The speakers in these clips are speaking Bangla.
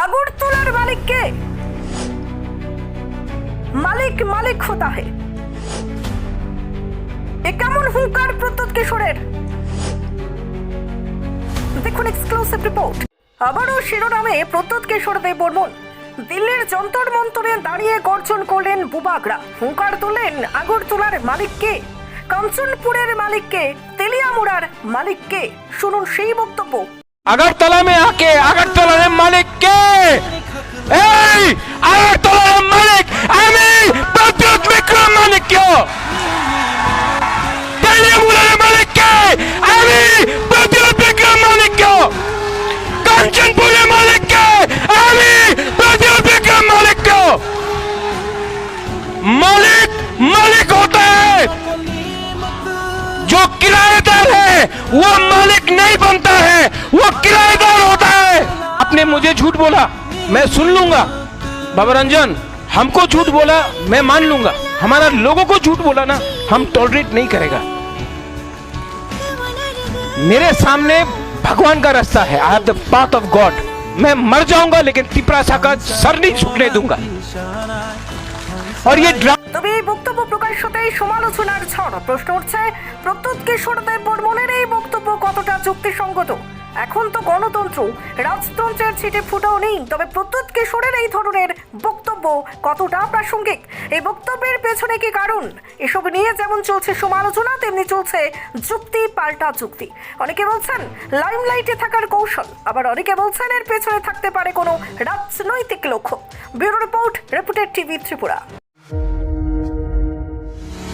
আগরতলার মালিক কে মালিক মালিক হতা হে এ কেমন হুঙ্কার প্রত্যুৎ কিশোরের দেখুন এক্সক্লুসিভ রিপোর্ট আবারও শিরোনামে প্রত্যুৎ কিশোর দেব বর্মন দিল্লির যন্তর মন্তরে দাঁড়িয়ে গর্জন করলেন বুবাগরা হুঙ্কার তুললেন আগরতলার মালিককে কাঞ্চনপুরের মালিককে তেলিয়ামুড়ার মালিককে শুনুন সেই বক্তব্য আগরতলা में आके আগরতলা में মালিক मालिक मालिक होता है। जो किराएदार है, वो मालिक नहीं बनता है। वो किराएदार होता है। आपने मुझे झूठ बोला, मैं सुन लूँगा। बाबा रंजन हमको झूठ बोला, मैं मान लूँगा। हमारा लोगों को झूठ बोला ना, हम टॉलरेट नहीं करेगा। मेरे सामने भगवान का रास्ता है। I have the path of God मैं मर जाऊँगा, लेकिन तिपरासा का सर नहीं झुकने दूँगा। और ये ड्रामा তবে এই বক্তব্য প্রকাশ হতেই সমালোচনার ঝড় প্রশ্ন উঠছে প্রত্যুৎ কিশোর দেব বর্মনের এই বক্তব্য কতটা যুক্তিসঙ্গত এখন তো গণতন্ত্র রাজতন্ত্রের ছিটে ফুটাও নেই তবে প্রত্যুৎ কিশোরের এই ধরনের বক্তব্য কতটা প্রাসঙ্গিক এই বক্তব্যের পেছনে কি কারণ এসব নিয়ে যেমন চলছে সমালোচনা তেমনি চলছে যুক্তি পাল্টা যুক্তি অনেকে বলছেন লাইমলাইটে থাকার কৌশল আবার অনেকে বলছেন এর পেছনে থাকতে পারে কোনো রাজনৈতিক লক্ষ্য bureau report reputed TV Tripura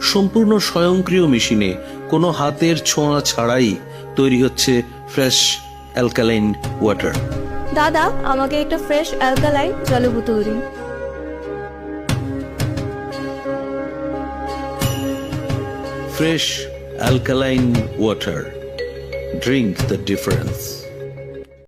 সম্পূর্ণ স্বয়ংক্রিয় মেশিনে কোনো হাতের ছোঁয়া ছাড়াই তৈরি হচ্ছে ফ্রেশ অ্যালকালাইন ওয়াটার। দাদা আমাকে একটা ফ্রেশ অ্যালকালাইন জলের বোতল দিন fresh alkaline water. Drink the difference.